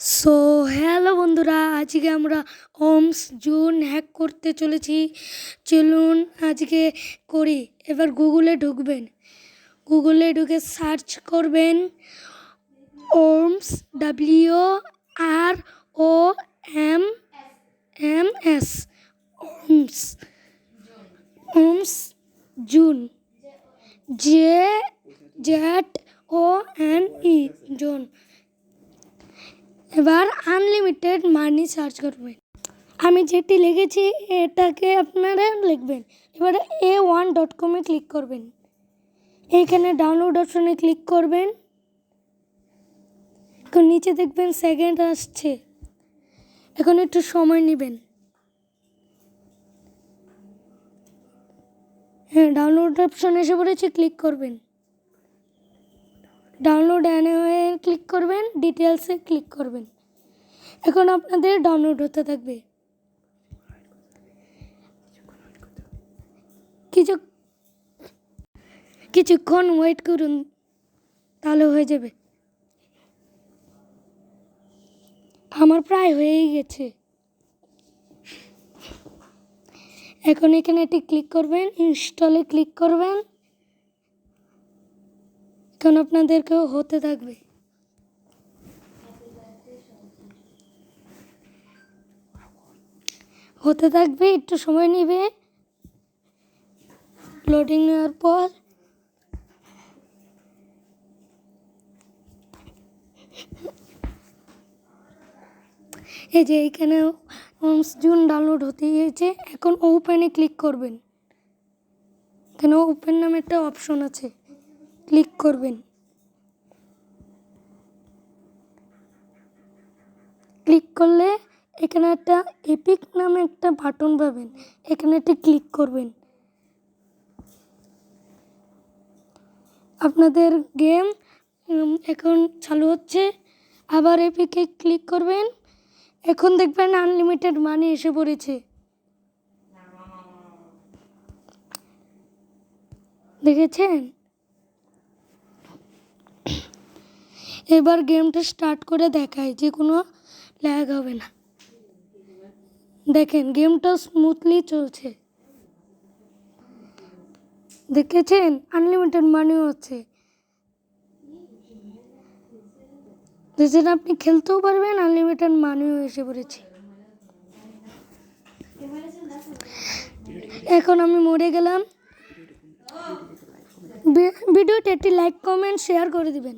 So hello বন্ধুরা, আজকে আমরা ওমস জুন হ্যাক করতে চলেছি। চলুন আজকে করি। এবার গুগলে ঢুকবেন। গুগলে ঢুকে সার্চ করবেন worms W R O M M S worms worms zone. Z Z O N E zone. এবার আনলিমিটেড মানি সার্চ করবেন আমি যেটি লিখেছি, এটাকে আপনারা লিখবেন। এবার এ ওয়ান ডট কমে ক্লিক করবেন। এইখানে ডাউনলোড অপশনে ক্লিক করবেন। এখন নিচে দেখবেন সেকেন্ড আসছে। এখন একটু সময় নেবেন। হ্যাঁ ডাউনলোড অপশন এসে পড়েছে ক্লিক করবেন। ডাউনলোড অ্যানে ক্লিক করবেন ডিটেলসে ক্লিক করবেন। এখন আপনাদের ডাউনলোড হতে থাকবে। কিছু কিছুক্ষণ ওয়েট করুন, তাহলে হয়ে যাবে। আমার প্রায় হয়েই গেছে। এখন এখানে এটি ক্লিক করবেন ইনস্টলে ক্লিক করবেন। এখন আপনাদেরকেও হতে থাকবে। হতে থাকবে, একটু সময় নেবে। লোডিং নেওয়ার পর। এই যে এইখানে জুন ডাউনলোড হতে গিয়েছে, এখন ওপেনে ক্লিক করবেন। এখানে ওপেন নামে একটা অপশন আছে। ক্লিক করবেন। ক্লিক করলে এখানে একটা এপিক নামে একটা বাটন পাবেন। এখানে একটা ক্লিক করবেন। আপনাদের গেম এখন চালু হচ্ছে। আবার এপিকে ক্লিক করবেন। এখন দেখবেন আনলিমিটেড মানি এসে পড়েছে। দেখেছেন? এবার গেমটা স্টার্ট করে দেখায় যে কোনো ল্যাগ হবে না। দেখেন, গেমটা স্মুথলি চলছে। দেখেছেন? আনলিমিটেড মানিও হচ্ছে। দেখছেন আপনি খেলতেও পারবেন আনলিমিটেড মানিও এসে পড়েছে। এখন আমি মরে গেলাম। ভিডিওটি একটি লাইক কমেন্ট শেয়ার করে দিবেন।